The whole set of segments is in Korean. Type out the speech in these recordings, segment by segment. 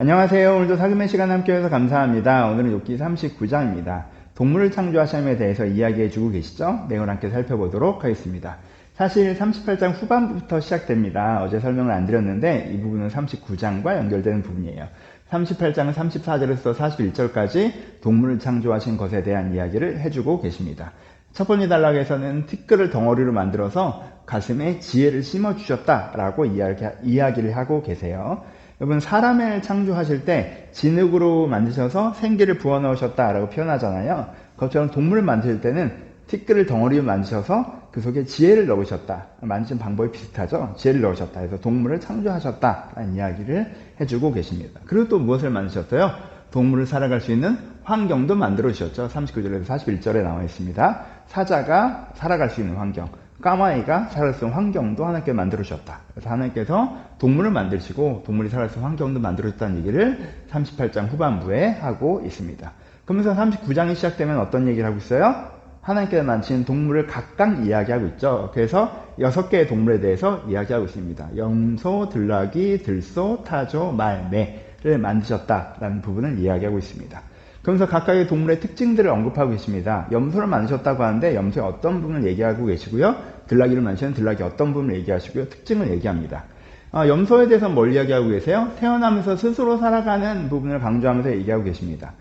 안녕하세요. 오늘도 사금의 시간 함께해서 감사합니다. 오늘은 욥기 39장입니다. 동물을 창조하심에 대해서 이야기해주고 계시죠? 내용을 함께 살펴보도록 하겠습니다. 사실 38장 후반부부터 시작됩니다. 어제 설명을 안 드렸는데 이 부분은 39장과 연결되는 부분이에요. 38장은 34절에서 41절까지 동물을 창조하신 것에 대한 이야기를 해주고 계십니다. 첫 번째 단락에서는 티끌을 덩어리로 만들어서 가슴에 지혜를 심어주셨다라고 이야기, 이야기를 하고 계세요. 여러분 사람을 창조하실 때 진흙으로 만드셔서 생기를 부어 넣으셨다라고 표현하잖아요. 그것처럼 동물을 만들 때는 티끌을 덩어리로 만드셔서 그 속에 지혜를 넣으셨다. 만드신 방법이 비슷하죠. 지혜를 넣으셨다. 그래서 동물을 창조하셨다라는 이야기를 해주고 계십니다. 그리고 또 무엇을 만드셨어요? 동물을 살아갈 수 있는 환경도 만들어 주셨죠. 39절에서 41절에 나와 있습니다. 사자가 살아갈 수 있는 환경. 까마귀가 살아갈 수 있는 환경도 하나님께 만들어 주셨다. 그래서 하나님께서 동물을 만드시고 동물이 살아갈 수 있는 환경도 만들어 줬다는 얘기를 38장 후반부에 하고 있습니다. 그러면서 39장이 시작되면 어떤 얘기를 하고 있어요? 하나님께서 만드신 동물을 각각 이야기하고 있죠. 그래서 여섯 개의 동물에 대해서 이야기하고 있습니다. 염소, 들락이, 들소, 타조, 말, 매를 만드셨다라는 부분을 이야기하고 있습니다. 그러면서 각각의 동물의 특징들을 언급하고 계십니다. 염소를 만드셨다고 하는데 염소의 어떤 부분을 얘기하고 계시고요. 들락이를 만드시는 들락이 어떤 부분을 얘기하시고요. 특징을 얘기합니다. 어, 염소에 대해서 뭘 이야기하고 계세요? 태어나면서 스스로 살아가는 부분을 강조하면서 얘기하고 계십니다.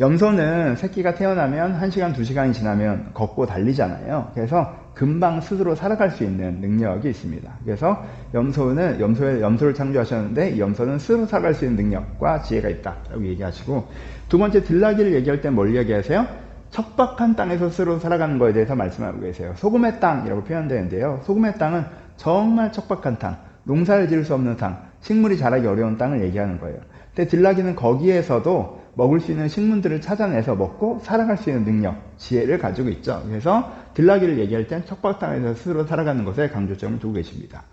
염소는 새끼가 태어나면 1시간, 2시간이 지나면 걷고 달리잖아요. 그래서 금방 스스로 살아갈 수 있는 능력이 있습니다. 그래서 염소는, 염소의, 염소를 창조하셨는데 염소는 스스로 살아갈 수 있는 능력과 지혜가 있다. 라고 얘기하시고 두 번째 들나기를 얘기할 때 뭘 이야기하세요? 척박한 땅에서 스스로 살아가는 것에 대해서 말씀하고 계세요. 소금의 땅이라고 표현되는데요. 소금의 땅은 정말 척박한 땅. 농사를 지을 수 없는 땅, 식물이 자라기 어려운 땅을 얘기하는 거예요. 근데 들나기는 거기에서도 먹을 수 있는 식물들을 찾아내서 먹고 살아갈 수 있는 능력, 지혜를 가지고 있죠. 그래서 들나기를 얘기할 땐 척박 땅에서 스스로 살아가는 것에 강조점을 두고 계십니다.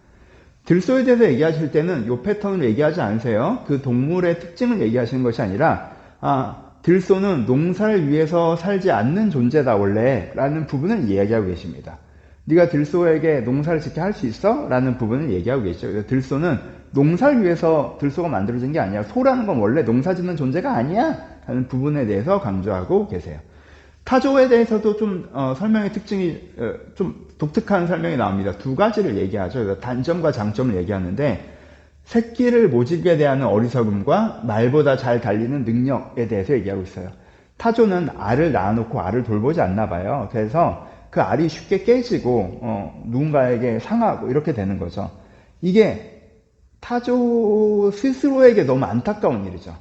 들소에 대해서 얘기하실 때는 이 패턴을 얘기하지 않으세요. 그 동물의 특징을 얘기하시는 것이 아니라 아, 들소는 농사를 위해서 살지 않는 존재다 원래 라는 부분을 이야기하고 계십니다. 네가 들소에게 농사를 짓게 할 수 있어? 라는 부분을 얘기하고 계시죠. 들소는 농사를 위해서 들소가 만들어진 게 아니야. 소라는 건 원래 농사 짓는 존재가 아니야. 하는 부분에 대해서 강조하고 계세요. 타조에 대해서도 좀 어, 설명의 특징이 어, 좀 독특한 설명이 나옵니다. 두 가지를 얘기하죠. 단점과 장점을 얘기하는데 새끼를 모집에 대한 어리석음과 말보다 잘 달리는 능력에 대해서 얘기하고 있어요. 타조는 알을 낳아놓고 알을 돌보지 않나 봐요. 그래서 그 알이 쉽게 깨지고 어, 누군가에게 상하고 이렇게 되는 거죠. 이게 타조 스스로에게 너무 안타까운 일이죠.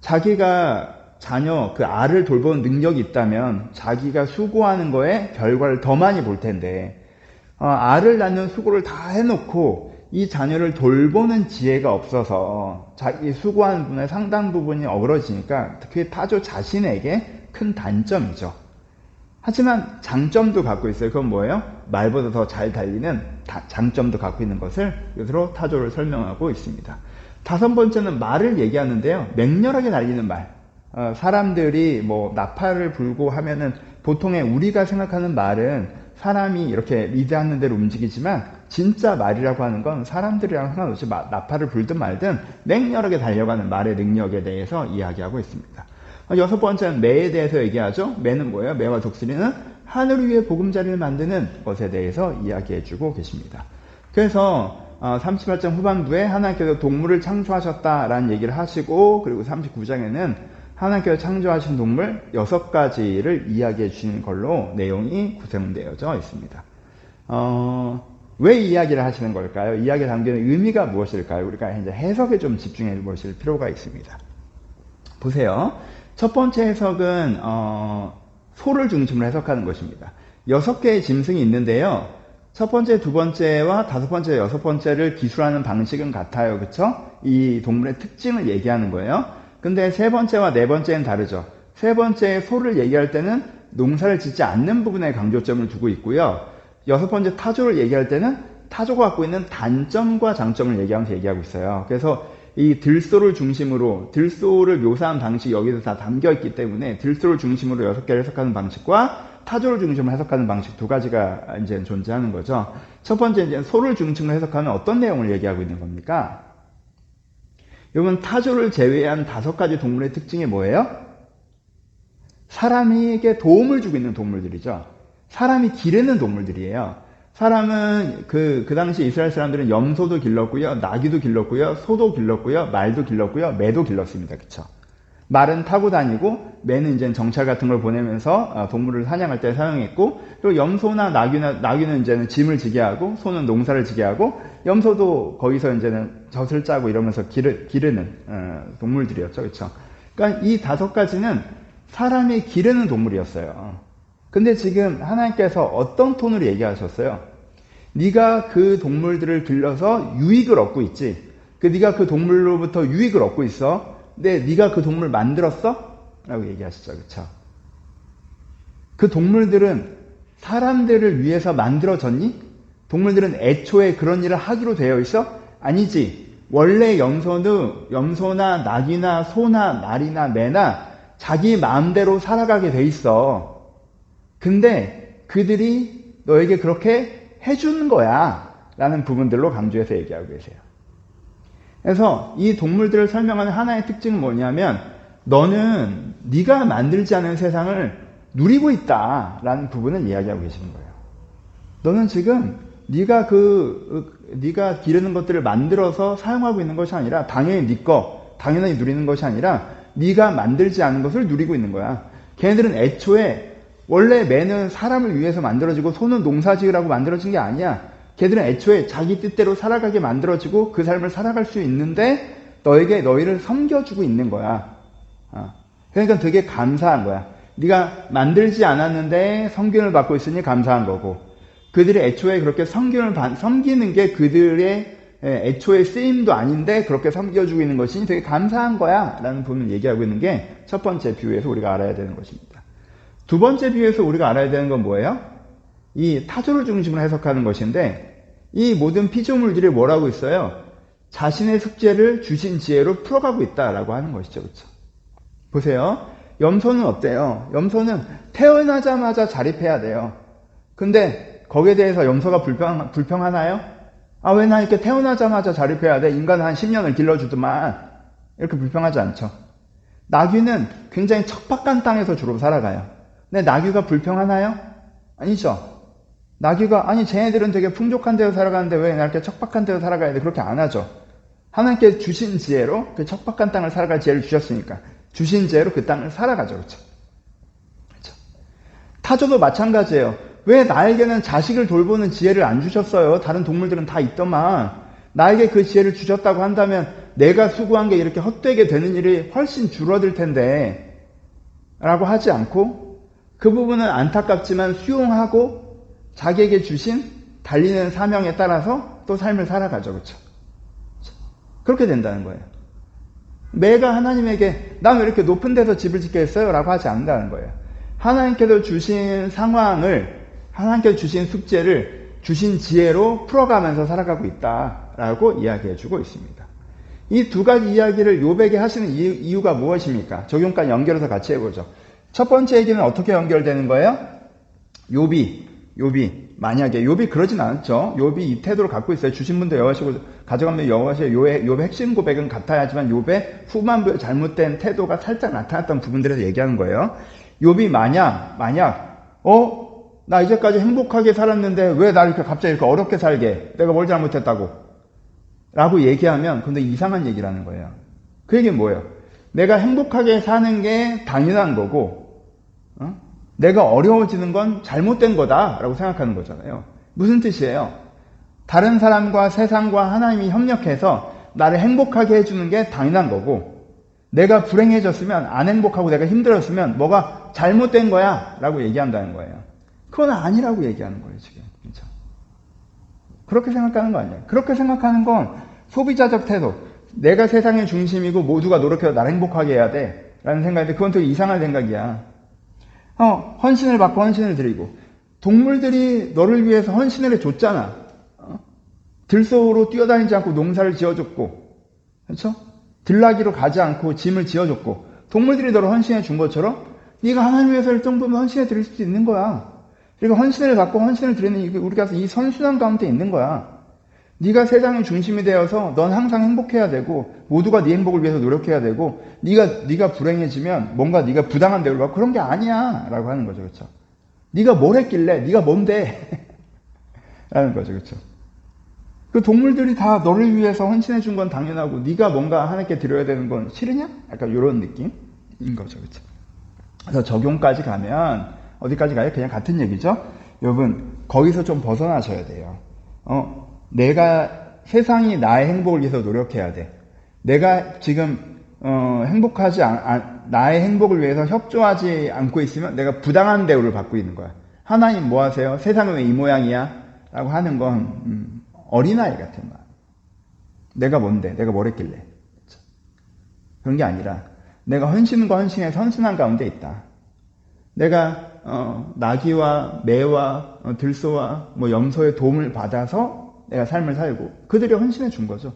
자기가 자녀 그 알을 돌보는 능력이 있다면 자기가 수고하는 거에 결과를 더 많이 볼 텐데 어, 알을 낳는 수고를 다 해놓고 이 자녀를 돌보는 지혜가 없어서 자기 수고하는 분의 상당 부분이 어그러지니까 그게 타조 자신에게 큰 단점이죠. 하지만 장점도 갖고 있어요. 그건 뭐예요? 말보다 더 잘 달리는 장점도 갖고 있는 것을 이것으로 타조를 설명하고 있습니다. 다섯 번째는 말을 얘기하는데요. 맹렬하게 달리는 말. 어, 사람들이 뭐 나팔을 불고 하면은 보통의 우리가 생각하는 말은 사람이 이렇게 리드하는 대로 움직이지만 진짜 말이라고 하는 건 사람들이랑 상관없이 나팔을 불든 말든 맹렬하게 달려가는 말의 능력에 대해서 이야기하고 있습니다. 여섯 번째는 매에 대해서 얘기하죠. 매는 뭐예요? 매와 독수리는 하늘 위에 보금자리를 만드는 것에 대해서 이야기해 주고 계십니다. 그래서 38장 어, 후반부에 하나님께서 동물을 창조하셨다라는 얘기를 하시고 그리고 39장에는 하나님께서 창조하신 동물 여섯 가지를 이야기해 주시는 걸로 내용이 구성되어져 있습니다. 어, 왜 이야기를 하시는 걸까요? 이야기에 담기는 의미가 무엇일까요? 우리가 이제 해석에 좀 집중해 보실 필요가 있습니다. 보세요. 첫 번째 해석은 어, 소를 중심으로 해석하는 것입니다. 여섯 개의 짐승이 있는데요. 첫 번째, 두 번째와 다섯 번째, 여섯 번째를 기술하는 방식은 같아요. 그렇이 동물의 특징을 얘기하는 거예요. 근데 세 번째와 네 번째는 다르죠. 세 번째 소를 얘기할 때는 농사를 짓지 않는 부분에 강조점을 두고 있고요. 여섯 번째 타조를 얘기할 때는 타조가 갖고 있는 단점과 장점을 얘기하면서 얘기하고 있어요. 그래서 이 들소를 중심으로 들소를 묘사한 방식이 여기서 다 담겨 있기 때문에 들소를 중심으로 여섯 개를 해석하는 방식과 타조를 중심으로 해석하는 방식 두 가지가 이제 존재하는 거죠. 첫 번째 이제 소를 중심으로 해석하면 어떤 내용을 얘기하고 있는 겁니까? 여러분 타조를 제외한 다섯 가지 동물의 특징이 뭐예요? 사람에게 도움을 주고 있는 동물들이죠. 사람이 기르는 동물들이에요. 사람은 그, 그 당시 이스라엘 사람들은 염소도 길렀고요, 나귀도 길렀고요, 소도 길렀고요, 말도 길렀고요, 매도 길렀습니다. 그쵸? 말은 타고 다니고, 매는 이제 정찰 같은 걸 보내면서 어, 동물을 사냥할 때 사용했고, 그리고 염소나 나귀나, 나귀는 이제는 짐을 지게 하고, 소는 농사를 지게 하고, 염소도 거기서 이제는 젖을 짜고 이러면서 기르, 기르는, 어, 동물들이었죠. 그쵸? 그러니까 이 다섯 가지는 사람이 기르는 동물이었어요. 근데 지금 하나님께서 어떤 톤으로 얘기하셨어요? 네가 그 동물들을 길러서 유익을 얻고 있지. 그 네가 그 동물로부터 유익을 얻고 있어. 근데 네가 그 동물 만들었어? 라고 얘기하시죠. 그렇죠? 그 동물들은 사람들을 위해서 만들어졌니? 동물들은 애초에 그런 일을 하기로 되어 있어? 아니지. 원래 염소는 염소나 낙이나 소나 말이나 매나 자기 마음대로 살아가게 돼 있어. 근데 그들이 너에게 그렇게 해주는 거야. 라는 부분들로 강조해서 얘기하고 계세요. 그래서 이 동물들을 설명하는 하나의 특징은 뭐냐면 너는 네가 만들지 않은 세상을 누리고 있다라는 부분을 이야기하고 계시는 거예요. 너는 지금 네가 그 네가 기르는 것들을 만들어서 사용하고 있는 것이 아니라 당연히 네 거, 당연히 누리는 것이 아니라 네가 만들지 않은 것을 누리고 있는 거야. 걔네들은 애초에 원래 매는 사람을 위해서 만들어지고 소는 농사지으라고 만들어진 게 아니야. 걔들은 애초에 자기 뜻대로 살아가게 만들어지고 그 삶을 살아갈 수 있는데 너에게 너희를 섬겨주고 있는 거야. 어. 그러니까 되게 감사한 거야. 네가 만들지 않았는데 성균을 받고 있으니 감사한 거고 그들이 애초에 그렇게 성균을 섬기는 게 그들의 애초에 쓰임도 아닌데 그렇게 섬겨주고 있는 것이 되게 감사한 거야 라는 부분을 얘기하고 있는 게 첫 번째 비유에서 우리가 알아야 되는 것입니다. 두 번째 비유에서 우리가 알아야 되는 건 뭐예요? 이 타조를 중심으로 해석하는 것인데 이 모든 피조물들이 뭐라고 있어요? 자신의 숙제를 주신 지혜로 풀어가고 있다라고 하는 것이죠. 그렇죠? 보세요. 염소는 어때요? 염소는 태어나자마자 자립해야 돼요. 근데 거기에 대해서 염소가 불평, 불평하나요? 아, 왜 나 이렇게 태어나자마자 자립해야 돼? 인간 한 10년을 길러주더만. 이렇게 불평하지 않죠. 나귀는 굉장히 척박한 땅에서 주로 살아가요. 내 나귀가 불평하나요? 아니죠. 나귀가 아니 쟤네들은 되게 풍족한 데서 살아가는데 왜 이렇게 척박한 데서 살아가야 돼? 그렇게 안 하죠. 하나님께 주신 지혜로 그 척박한 땅을 살아갈 지혜를 주셨으니까 주신 지혜로 그 땅을 살아가죠. 그렇죠? 그렇죠? 타조도 마찬가지예요. 왜 나에게는 자식을 돌보는 지혜를 안 주셨어요? 다른 동물들은 다 있더만. 나에게 그 지혜를 주셨다고 한다면 내가 수고한 게 이렇게 헛되게 되는 일이 훨씬 줄어들 텐데 라고 하지 않고 그 부분은 안타깝지만 수용하고 자기에게 주신 달리는 사명에 따라서 또 삶을 살아가죠. 그렇죠? 그렇게 된다는 거예요. 매가 하나님에게 난 왜 이렇게 높은 데서 집을 짓겠어요? 라고 하지 않는다는 거예요. 하나님께서 주신 상황을 하나님께서 주신 숙제를 주신 지혜로 풀어가면서 살아가고 있다라고 이야기해 주고 있습니다. 이 두 가지 이야기를 요백에 하시는 이유가 무엇입니까? 적용까지 연결해서 같이 해보죠. 첫 번째 얘기는 어떻게 연결되는 거예요? 요비, 요비. 만약에 요비 그러진 않았죠. 요비 이 태도를 갖고 있어요. 주신 분도 여호와시고 가져가면 여호와시의 요의 핵심 고백은 같아야 하지만 요배 후반부에 잘못된 태도가 살짝 나타났던 부분들에서 얘기하는 거예요. 요비 만약 만약 어 나 이제까지 행복하게 살았는데 왜나 이렇게 갑자기 이렇게 어렵게 살게? 내가 뭘 잘못했다고? 라고 얘기하면 근데 이상한 얘기라는 거예요. 그 얘기는 뭐예요? 내가 행복하게 사는 게 당연한 거고, 어? 내가 어려워지는 건 잘못된 거다라고 생각하는 거잖아요. 무슨 뜻이에요? 다른 사람과 세상과 하나님이 협력해서 나를 행복하게 해주는 게 당연한 거고, 내가 불행해졌으면, 안 행복하고 내가 힘들었으면 뭐가 잘못된 거야 라고 얘기한다는 거예요. 그건 아니라고 얘기하는 거예요, 지금. 그렇죠? 그렇게 생각하는 거 아니에요. 그렇게 생각하는 건 소비자적 태도. 내가 세상의 중심이고 모두가 노력해서 나를 행복하게 해야 돼. 라는 생각인데 그건 되게 이상한 생각이야. 어, 헌신을 받고 헌신을 드리고. 동물들이 너를 위해서 헌신을 해줬잖아. 어? 들소로 뛰어다니지 않고 농사를 지어줬고. 그렇죠? 들나기로 가지 않고 짐을 지어줬고. 동물들이 너를 헌신해 준 것처럼 네가 하나님 위해서 일 정도면 헌신해 드릴 수도 있는 거야. 그리고 헌신을 받고 헌신을 드리는 우리가 이 선순환 가운데 있는 거야. 네가 세상의 중심이 되어서 넌 항상 행복해야 되고 모두가 네 행복을 위해서 노력해야 되고 네가 네가 불행해지면 뭔가 네가 부당한 대우를 받고 그런 게 아니야라고 하는 거죠. 그렇죠? 네가 뭘 했길래 네가 뭔데? 라는 거죠. 그렇죠? 그 동물들이 다 너를 위해서 헌신해 준 건 당연하고 네가 뭔가 하나님께 드려야 되는 건 싫으냐? 약간 이런 느낌인 거죠. 그렇죠? 그래서 적용까지 가면 어디까지 가요? 그냥 같은 얘기죠. 여러분 거기서 좀 벗어나셔야 돼요. 어, 내가 세상이 나의 행복을 위해서 노력해야 돼. 내가 지금 어, 행복하지 않, 아, 나의 행복을 위해서 협조하지 않고 있으면 내가 부당한 대우를 받고 있는 거야. 하나님 뭐 하세요? 세상은 왜 이 모양이야? 라고 하는 건 음, 어린아이 같은 거야. 내가 뭔데? 내가 뭘 했길래? 그런 게 아니라 내가 헌신과 헌신의 선순환 가운데 있다. 내가 어, 나귀와 매와 어, 들소와 뭐 염소의 도움을 받아서 내가 삶을 살고 그들이 헌신해 준 거죠.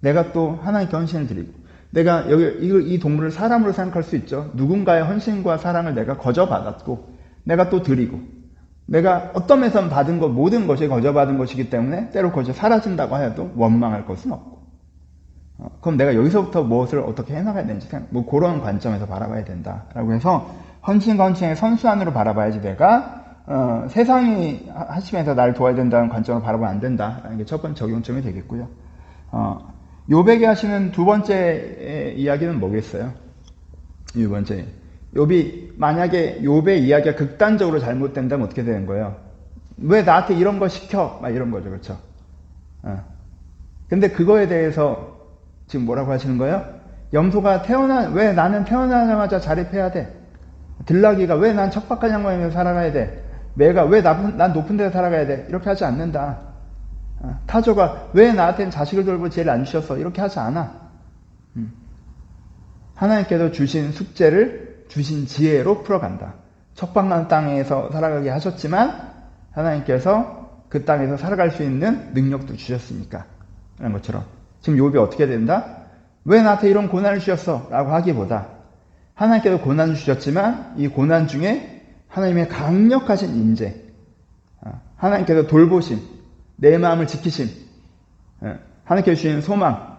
내가 또 하나님께 헌신을 드리고 내가 여기 이, 이 동물을 사람으로 생각할 수 있죠. 누군가의 헌신과 사랑을 내가 거저 받았고 내가 또 드리고 내가 어떤 면에서 받은 것 모든 것이 거저 받은 것이기 때문에 때로 거저 사라진다고 하여도 원망할 것은 없고 어, 그럼 내가 여기서부터 무엇을 어떻게 해나가야 되는지 생각, 뭐 그런 관점에서 바라봐야 된다라고 해서 헌신과 헌신의 선수안으로 바라봐야지 내가 어, 세상이 하시면서 나를 도와야 된다는 관점으로 바라보면 안 된다라는 게 첫 번째 적용점이 되겠고요. 어, 요백이 하시는 두 번째 이야기는 뭐겠어요? 두 번째. 요비 만약에 요배 이야기가 극단적으로 잘못된다면 어떻게 되는 거예요? 왜 나한테 이런 거 시켜? 막 이런 거죠, 그렇죠? 어. 근데 그거에 대해서 지금 뭐라고 하시는 거예요? 염소가 태어나 왜 나는 태어나자마자 자립해야 돼? 들나귀가 왜 난 척박한 양반이면서 살아가야 돼? 매가 왜난 높은 데서 살아가야 돼? 이렇게 하지 않는다. 어. 타조가 왜 나한테는 자식을 돌보 지혜를 안 주셨어? 이렇게 하지 않아. 음. 하나님께서 주신 숙제를 주신 지혜로 풀어간다. 척박한 땅에서 살아가게 하셨지만 하나님께서 그 땅에서 살아갈 수 있는 능력도 주셨으니까 라는 것처럼 지금 욥이 어떻게 된다? 왜 나한테 이런 고난을 주셨어? 라고 하기보다 하나님께서 고난을 주셨지만 이 고난 중에 하나님의 강력하신 인재 아, 하나님께서 돌보심 내 마음을 지키심 아, 하나님께서 주신 소망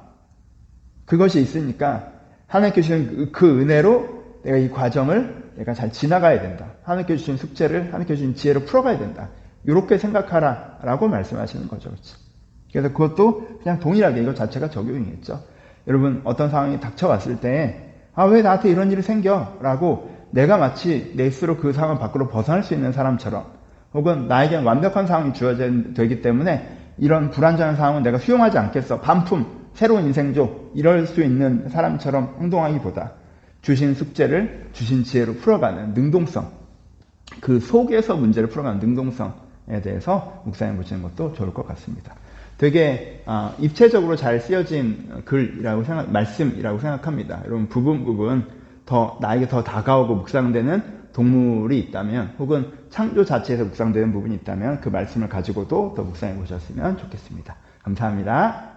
그것이 있으니까 하나님께서 주신 그, 그 은혜로 내가 이 과정을 내가 잘 지나가야 된다. 하나님께 주신 숙제를 하나님께 주신 지혜로 풀어가야 된다. 이렇게 생각하라 라고 말씀하시는 거죠. 그렇죠? 그래서 그것도 그냥 동일하게 이것 자체가 적용이겠죠. 여러분 어떤 상황이 닥쳐왔을 때 아 왜 나한테 이런 일이 생겨? 라고 내가 마치 내 스스로 그 상황 밖으로 벗어날 수 있는 사람처럼 혹은 나에게는 완벽한 상황이 주어지기 때문에 이런 불안정한 상황은 내가 수용하지 않겠어. 반품, 새로운 인생조 이럴 수 있는 사람처럼 행동하기보다 주신 숙제를 주신 지혜로 풀어가는 능동성, 그 속에서 문제를 풀어가는 능동성에 대해서 묵상해 보시는 것도 좋을 것 같습니다. 되게 아, 입체적으로 잘 쓰여진 글이라고 생각, 말씀이라고 생각합니다. 여러분 부분 부분 더 나에게 더 다가오고 묵상되는 동물이 있다면 혹은 창조 자체에서 묵상되는 부분이 있다면 그 말씀을 가지고도 더 묵상해 보셨으면 좋겠습니다. 감사합니다.